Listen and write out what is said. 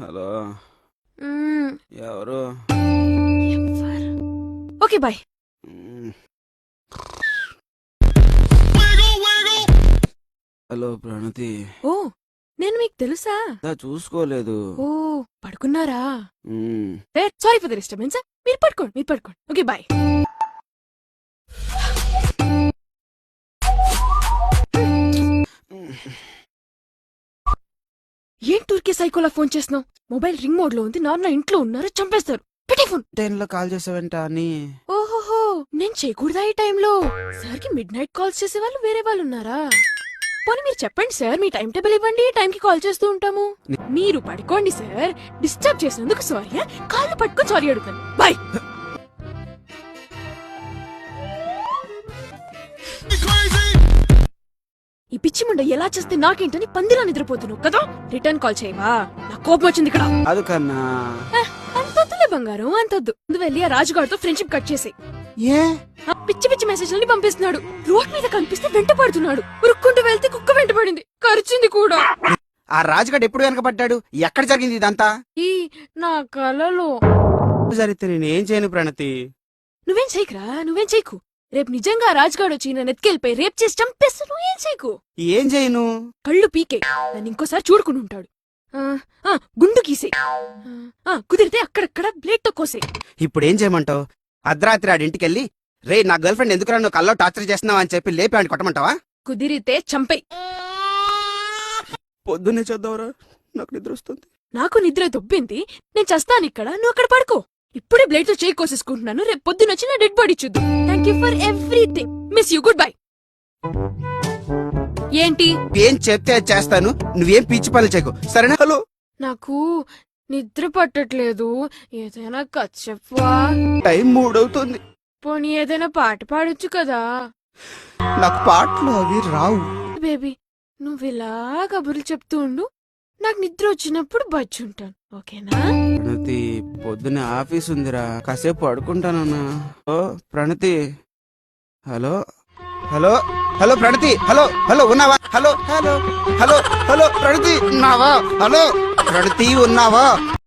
Hello. ఎవరు? Okay bye. Hello Pranathi. ఓ నేను మీకు తెలుసా? చూసుకోలేదు. ఓ పడుకున్నారా. Sorry for the disturbance. మీరు పడుకోండి మీరు పడుకోండి. Okay bye. ఏం టూర్కే సైకోలా ఫోన్ చేస్తున్నావు? మొబైల్ రింగ్ మోడ్లో ఉంది నాన్న ఇంట్లో ఉన్నారు? చంపేస్తారు. పెట్టే ఫోన్. టైంలో కాల్ చేసావంట అని? ఓహోహో నేను చేయకూడదా ఈ టైంలో? సార్కి మిడ్ నైట్ కాల్స్ చేసే వాళ్ళు వేరే వాళ్ళు ఉన్నారా? పోనీ మీరు చెప్పండి సార్ మీ టైం టేబుల్ ఇవ్వండి టైం కి కాల్ చేస్తూ ఉంటాము. మీరు పడుకోండి సార్ డిస్టర్బ్ చేసినందుకు సారీ కాళ్ళు పట్టుకొని సారీ అడుగుతాను. బాయ్. ఈ పిచ్చి ముండ ఎలా చేస్తే నాకేంటని పందిలా నిద్రపోతున్నావు కదా? రిటర్న్ కాల్ చేయవా? నా కోపం వచ్చింది ఇక్కడ. అది కన్నా. హ, అంతొద్దులే బంగారం అంతొద్దు. ముందు వెళ్ళి ఆ రాజుగారితో ఫ్రెండ్షిప్ కట్ చేసి ఏ? ఆ పిచ్చి పిచ్చి మెసేజ్లని పంపిస్తున్నాడు. రోడ్ మీద కనిపిస్తే వెంట పడుతున్నాడు. ఉరుక్కుంటూ వెళ్తే కుక్క వెంట పడింది. ఖర్చింది కూడా. ఆ రాజుగాడు ఎప్పుడు వెనకబడ్డాడు? ఎక్కడ జరిగింది ఇదంతా? ఈ నా కలలో. జరిగితే నేనేం చేయను ప్రణతి? నువ్వేం చేయకురా? నువ్వేం చేయకు? రేపు నిజంగా రాజుగాడు వచ్చి నన్ను ఎత్తుకెళ్ళిపోయి రేపు చేసి చంపేస్తా నువ్వేం చేయకు? ఏం చేయను? కళ్ళు పీకే. నన్ను ఇంకోసారి చూడుకుని ఉంటాడు. ఆ, ఆ, గుండు గీసే. కుదిరితే అక్కడక్కడ బ్లేడ్తో కోసే. ఇప్పుడు ఏం చేయమంటావు? అర్ధరాత్రి ఆడింటికి వెళ్ళి రే నా గర్ల్ ఫ్రెండ్ ఎందుకురా నువ్వు కల్లో టార్చర్ చేస్తున్నావు? అని చెప్పి లేపి ఆడి కొట్టమంటావా? కుదిరితే చంపై పొద్దున్నే చేద్దాంరా. నాకు నిద్ర వస్తుంది. నాకు నిద్ర దొబ్బింది. నేను చస్తాను ఇక్కడ. నువ్వు అక్కడ పడుకో. ఇప్పుడే బ్లేడ్తో చేయి కోసేసుకుంటున్నాను. రేపు పొద్దున వచ్చి నా dead body చూద్దు. Thank you for everything miss you goodbye ఏంటి? ఏం చెప్తే అది చేస్తాను. నువ్వేం పిచ్చి పనులు చేయకు. సరేనా? హలో. నాకు నిద్ర పట్టట్లేదు. ఏదైనా కథ చెప్పవా? టైం మూడవుతుంది. పోనీ ఏదైనా పాట పాడొచ్చు కదా? నాకు పాటలు అవి రావు. బేబీ నువ్వు ఇలా కబుర్లు చెప్తూ ఉండు. నాకు నిద్ర వచ్చినప్పుడు బజ్జుంటాను ఓకేనా? ప్రణతి పొద్దున్న ఆఫీస్ ఉందిరా. కాసేపు పడుకుంటానన్నా. ఓ Pranathi. Hello. Hello hello Pranathi. Hello hello ఉన్నావా? Hello hello hello hello Pranathi ఉన్నావా? హలో ప్రణతి ఉన్నావా?